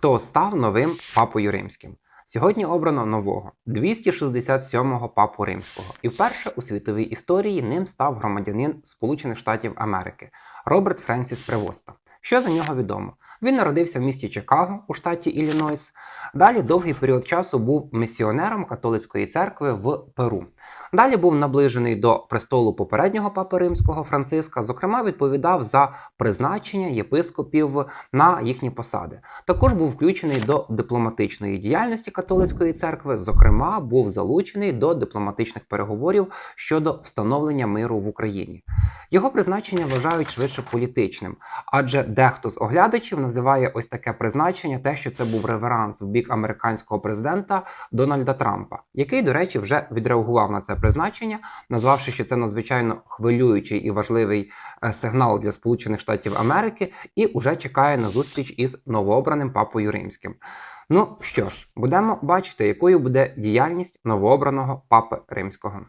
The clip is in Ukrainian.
Хто став новим папою римським? Сьогодні обрано нового 267-го папу римського, і вперше у світовій історії ним став громадянин Сполучених Штатів Америки Роберт Френсіс Превоста. Що за нього відомо? Він народився в місті Чикаго у штаті Іллінойс. Далі довгий період часу був місіонером католицької церкви в Перу. Далі був наближений до престолу попереднього папи римського Франциска. Зокрема, відповідав за призначення єпископів на їхні посади. Також був включений до дипломатичної діяльності католицької церкви. Зокрема, був залучений до дипломатичних переговорів щодо встановлення миру в Україні. Його призначення вважають швидше політичним, адже дехто з оглядачів називає ось таке призначення, те, що це був реверанс в бік американського президента Дональда Трампа, який, до речі, вже відреагував на це призначення, назвавши, що це надзвичайно хвилюючий і важливий е, сигнал для Сполучених Штатів Америки, і уже чекає на зустріч із новообраним папою римським. Ну що ж, будемо бачити, якою буде діяльність новообраного папи римського.